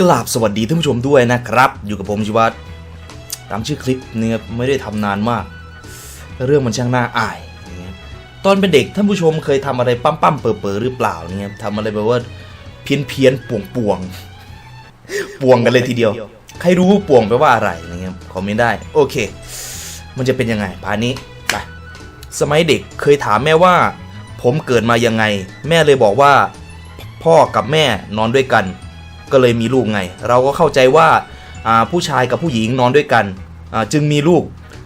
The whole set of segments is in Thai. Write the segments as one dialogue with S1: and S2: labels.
S1: กราบสวัสดีท่านผู้ชมด้วยนะครับ อยู่กับผมชิวัตตามชื่อคลิปเนี่ยไม่ได้ทำนานมาก เรื่องมันช่างน่าอายตอนเป็นเด็กท่านผู้ชมเคยทำอะไรปั้มปั้มเป๋อเป๋อๆหรือเปล่าเนี่ยทำอะไรแบบว่าเพี้ยนเพี้ยนป่วงป่วงป่วงกันเลยทีเดียว ใครรู้ป่วงแปลว่าอะไรนะครับคอมเมนต์ได้ โอเค มันจะเป็นยังไงพานี้ไปสมัยเด็กเคยถามแม่ว่า ผมเกิดมายังไง แม่เลยบอกว่า พ่อกับแม่นอนด้วยกัน ก็เลยมีลูกไง เราก็เข้าใจว่าผู้ชายกับผู้หญิงนอนด้วยกัน จึงมีลูก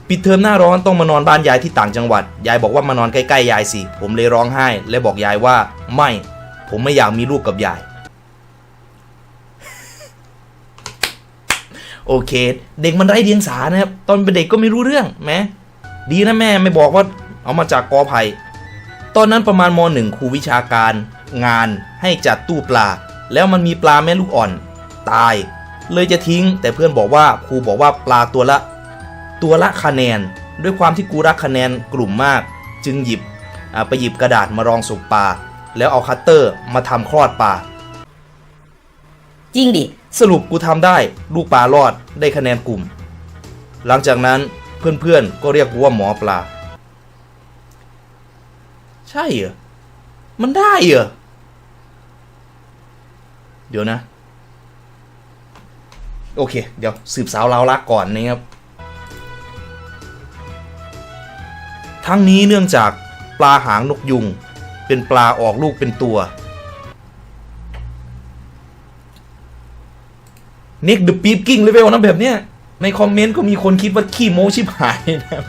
S1: ปิดเทอมหน้าร้อนต้องมานอนบ้านยายที่ต่างจังหวัด ยายบอกว่ามานอนใกล้ๆยายสิ ผมเลยร้องไห้ และบอกยายว่าไม่ ผมไม่อยากมีลูกกับยาย โอเค เด็กมันไร้เดียงสานะครับ ตอนเป็นเด็กก็ไม่รู้เรื่องแหมดีนะแม่ไม่บอกว่าเอามาจากกอไผ่ตอนนั้นประมาณมหนึ่งครูวิชาการ งานให้จัดตู้ปลา แล้วมันมีปลาแม่ลูกอ่อน ตาย เลยจะทิ้ง แต่เพื่อนบอกว่าครูบอกว่าปลาตัวละ ตัวละคะแนน ด้วยความที่กูรักคะแนนกลุ่มมาก จึงหยิบอ่าไปหยิบกระดาษมารองสุกปลาแล้วเอาคัตเตอร์มาทำคลอดปลา
S2: จริงดิ
S1: สรุปกูทำได้ลูกปลารอดได้คะแนนกลุ่ม หลังจากนั้นเพื่อนๆก็เรียกกูว่าหมอปลา ใช่เหรอ มันได้เหรอ เดี๋ยวนะ โอเค เดี๋ยวสืบสาวราวลักก่อนนะครับ ทั้งนี้เนื่องจากปลาหางนกยุง เป็นปลาออกลูกเป็นตัวเน็กเดอะปี๊บกิ้งเลเวลนะแบบเนี้ยในคอมเมนต์ก็มีคนคิดว่าขี้โม้ชิบหายนะ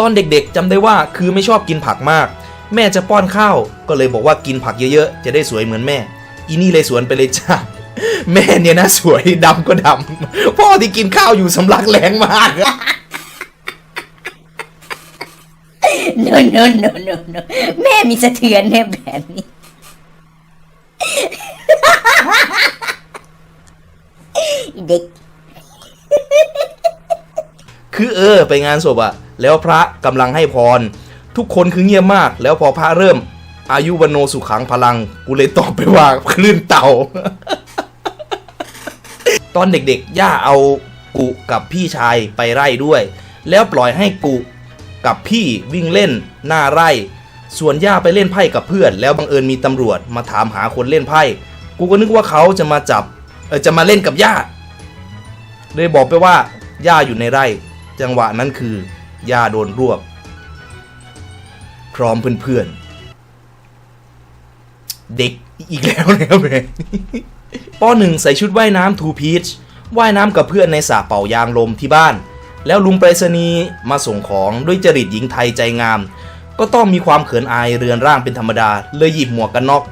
S1: ตอนเด็กๆจำได้ว่าคือไม่ชอบกินผักมาก แม่จะป้อนข้าวก็เลยบอกว่ากินผักเยอะๆ จะได้สวยเหมือนแม่ อีนี่เลยสวนไปเลยจ้าแม่เนี่ยนะสวยดำก็ดำพ่อที่กินข้าวอยู่สำลักแรงมาก
S2: โนโนโนโนโนแม่มีสะเทือนเนี่ยแบบนี้ เด็ก
S1: คือเออ ไปงานศพอะแล้วพระกำลังให้พร ทุกคนคือเงียบมาก แล้วพอพระเริ่ม อายุวโนสุขังพลัง กูเลยตอบไปว่าคลื่นเต่า ตอนเด็กๆ ย่าเอากุกับพี่ชายไปไร่ด้วย แล้วปล่อยให้กุกับพี่วิ่งเล่นหน้าไร่ ส่วนย่าไปเล่นไพ่กับเพื่อน แล้วบังเอิญมีตำรวจมาถามหาคนเล่นไพ่ กูก็นึกว่าเขาจะมาจับเออจะมาเล่นกับย่าเลยบอกไปว่าย่าอยู่ในไร่ จังหวะนั้นคือย่าโดนรวบ พร้อมเพื่อนๆ เด็กอีกแล้วนะครับเพื่อนปหนึ่งใส่ชุดว่ายน้ำทูพีชว่ายน้ำกับเพื่อนในสระเป่ายางลมที่บ้าน แล้วลุงไปรษณีย์มาส่งของด้วยจริตหญิงไทยใจงาม ก็ต้องมีความเขินอายเรือนร่างเป็นธรรมดา เลยหยิบหมวกกันน็อก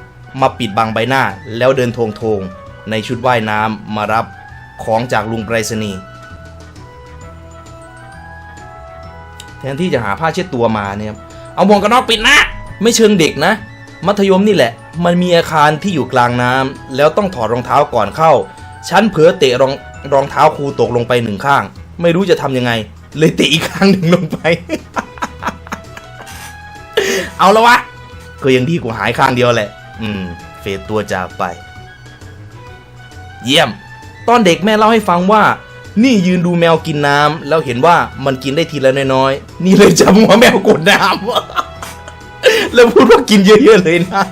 S1: มาปิดบังใบหน้า แล้วเดินทงทงๆในชุดว่ายน้ำมารับของจากลุงไปรษณีย์แทนที่จะหาผ้าเช็ดตัวมาเนี่ยครับเอาหมวกกันน็อกปิดหนะไม่เชิงเด็กนะ มัธยมนี่แหละ มันมีอาคารที่อยู่กลางน้ำแล้วต้องถอดรองเท้าก่อนเข้า ฉันเผลอเตะรองรองเท้าครูตกลงไปหนึ่งข้าง ไม่รู้จะทำยังไง เลยเตะอีกข้างหนึ่งลงไป เอาละวะก็ยังดีกว่าหายข้างเดียวแหละ อืม เฟดตัวจากไป เยี่ยม ตอนเด็กแม่เล่าให้ฟังว่า นี่ยืนดูแมวกินน้ำแล้วเห็นว่ามันกินได้ทีละน้อยๆ นี่เลยจับหัวแมวกดน้ำแล้วพูดว่ากินเยอะๆเลยนะ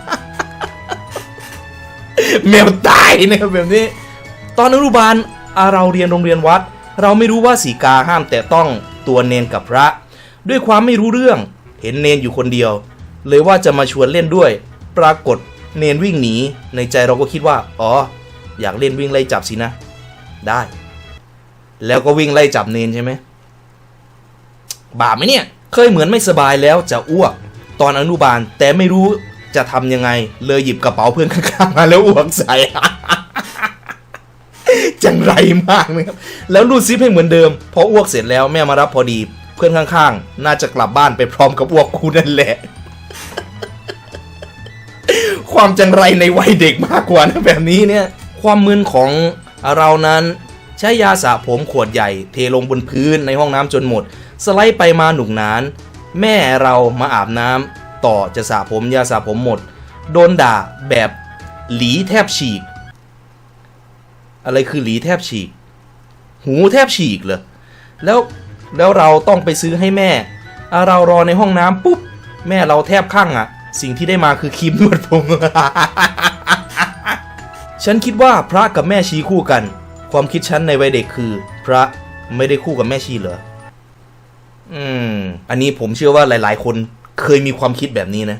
S1: แมวตายนะครับแบบนี้ ตอนอนุบาลเราเรียนโรงเรียนวัด เราไม่รู้ว่าสีกาห้ามแต่ต้องตัวเนนกับพระ ด้วยความไม่รู้เรื่องเห็นเนนอยู่คนเดียว เลยว่าจะมาชวนเล่นด้วย ปรากฏเนนวิ่งหนี ในใจเราก็คิดว่า อ๋อ อยากเล่นวิ่งไล่จับสินะ ได้ แล้วก็วิ่งไล่จับเนนใช่ไหมบาปไหมเนี่ย เคยเหมือนไม่สบายแล้วจะอ้วก ตอนอนุบาลแต่ไม่รู้ จะทำยังไง เลยหยิบกระเป๋าเพื่อนข้างๆมาแล้วอ้วกใส่จังไรมากนะครับ แล้วรูดซิปให้เหมือนเดิม พออ้วกเสร็จแล้วแม่มารับพอดี เพื่อนข้างๆ น่าจะกลับบ้านไปพร้อมกับอ้วกคูนั่นแหละ ความจังไรในวัยเด็กมากกว่านะแบบนี้เนี่ย ความมึนของเรานั้นใช้ยาสระผมขวดใหญ่ เทลงบนพื้นในห้องน้ำจนหมด สไลด์ไปมาหนุกนาน แม่เรามาอาบน้ำ ต่อจะสระผมยาสระผมหมด โดนด่าแบบหลีแทบฉีก อะไรคือหลีแทบฉีก หูแทบฉีกเลยแล้วแล้วเราต้องไปซื้อให้แม่ เรารอในห้องน้ำปุ๊บ แม่เราแทบข้างอะ่ะ สิ่งที่ได้มาคือครีมนวดผมฉันคิดว่าพระกับแม่ชีคู่กัน ความคิดฉันในวัยเด็กคือ พระไม่ได้คู่กับแม่ชีเหรอ อืม อันนี้ผมเชื่อว่าหลาย ๆ คน เคยมีความคิดแบบนี้นะ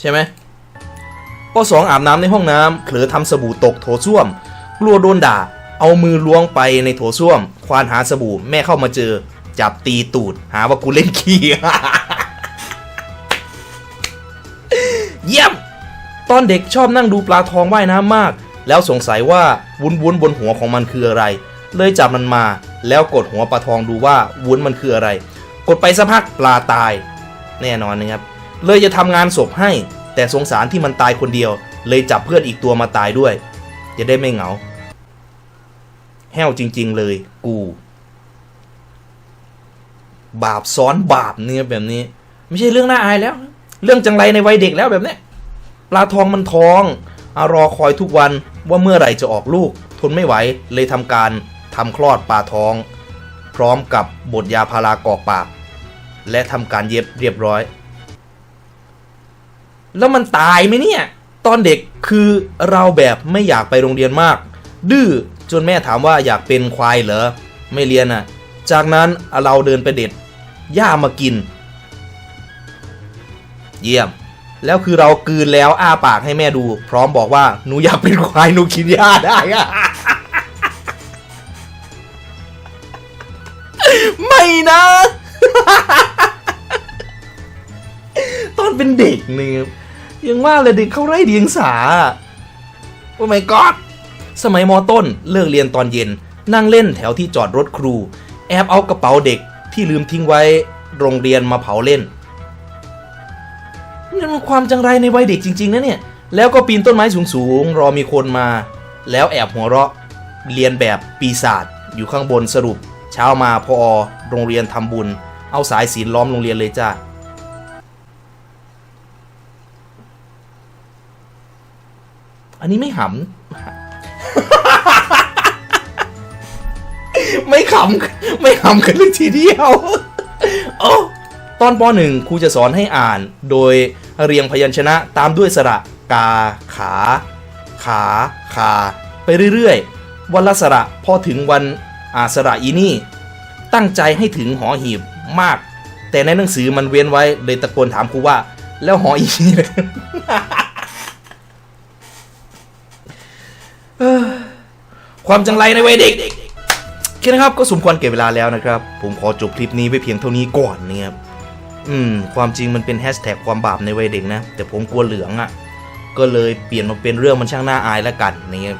S1: ใช่ไหมปสองอาบน้ำในห้องน้ำเผลอทำสบู่ตกโถส้วม กลัวโดนด่า เอามือล้วงไปในโถส้วม ควานหาสบู่แม่เข้ามาเจอ จับตีตูด หาว่ากูเล่นขี้เยี่ยม ตอนเด็กชอบนั่งดูปลาทองว่ายน้ำมาก แล้วสงสัยว่าวุ้นวุ้นบนหัวของมันคืออะไร เลยจับมันมา แล้วกดหัวปลาทองดูว่าวุ้นมันคืออะไร กดไปสักพักปลาตาย แน่นอนนะครับ เลยจะทำงานศพให้ แต่สงสารที่มันตายคนเดียว เลยจับเพื่อนอีกตัวมาตายด้วย จะได้ไม่เหงา แห้วจริง ๆ เลย กู บาปซ้อนบาปเนี่ยแบบนี้ ไม่ใช่เรื่องน่าอายแล้ว เรื่องจังไรในวัยเด็กแล้วแบบนี้ปลาทองมันท้องอารอคอยทุกวันว่าเมื่อไหร่จะออกลูก ทนไม่ไหวเลยทำการทำคลอดปลาท้อง พร้อมกับบทยาพารากอกปาก และทำการเย็บเรียบร้อย แล้วมันตายไหมเนี่ย ตอนเด็กคือเราแบบไม่อยากไปโรงเรียนมาก ดื้อจนแม่ถามว่าอยากเป็นควายเหรอ ไม่เรียนอะ จากนั้นเราเดินไปเด็ดหญ้ามากิน เยี่ยม แล้วคือเรากืนแล้วอ้าปากให้แม่ดู พร้อมบอกว่าหนูอยากเป็นควายหนูกินหญ้าได้อะไม่นะ ตอนเป็นเด็กเนี่ยยังว่าเลยเด็กเขาไร้เดียงสาโอ้ my god สมัยมต้นเลิกเรียนตอนเย็น นั่งเล่นแถวที่จอดรถครู แอบเอากระเป๋าเด็กที่ลืมทิ้งไว้โรงเรียนมาเผาเล่นนี่มันความจังไรในวัยเด็กจริงๆนะเนี่ย แล้วก็ปีนต้นไม้สูงๆ รอมีคนมา แล้วแอบหัวเราะ เรียนแบบปีศาจอยู่ข้างบนสรุป เช้ามาพอโรงเรียนทำบุญ เอาสายศีลล้อมโรงเรียนเลยจ้า อันนี้ไม่หำ ไม่ขำ ไม่ขำกันเลยทีเดียวโอ้ตอนปหนึ่งครูจะสอนให้อ่าน โดยเรียงพยัญชนะตามด้วยสระกา ขา ขา คา ไปเรื่อยๆ วันละสระพอถึงวันอาสระอีนี่ ตั้งใจให้ถึงหอหีบมาก แต่ในหนังสือมันเว้นไว้เลยตะโกนถามครูว่า แล้วหออีนี่ ความจังไรในวัยเด็กโอเคนะครับก็สมควรเก็บเวลาแล้วนะครับ ผมขอจบคลิปนี้ไว้เพียงเท่านี้ก่อนนะครับอืมความจริงมันเป็นแฮชแท็กความบาปในวัยเด็กนะ แต่ผมกลัวเหลืองอะ่ะ ก็เลยเปลี่ยนมาเป็นเรื่องมันช่างน่าอายแล้วกันนะครับ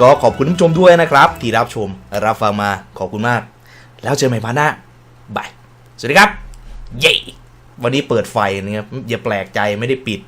S1: ก็ขอบคุณผู้ชมด้วยนะครับ ที่รับชมรับฟังมาขอบคุณมาก แล้วเจอกันใหม่พาร์ทหน้าบายสวัสดีครับ เย้วันนี้เปิดไฟนะครับอย่าแปลกใจไม่ได้ปิด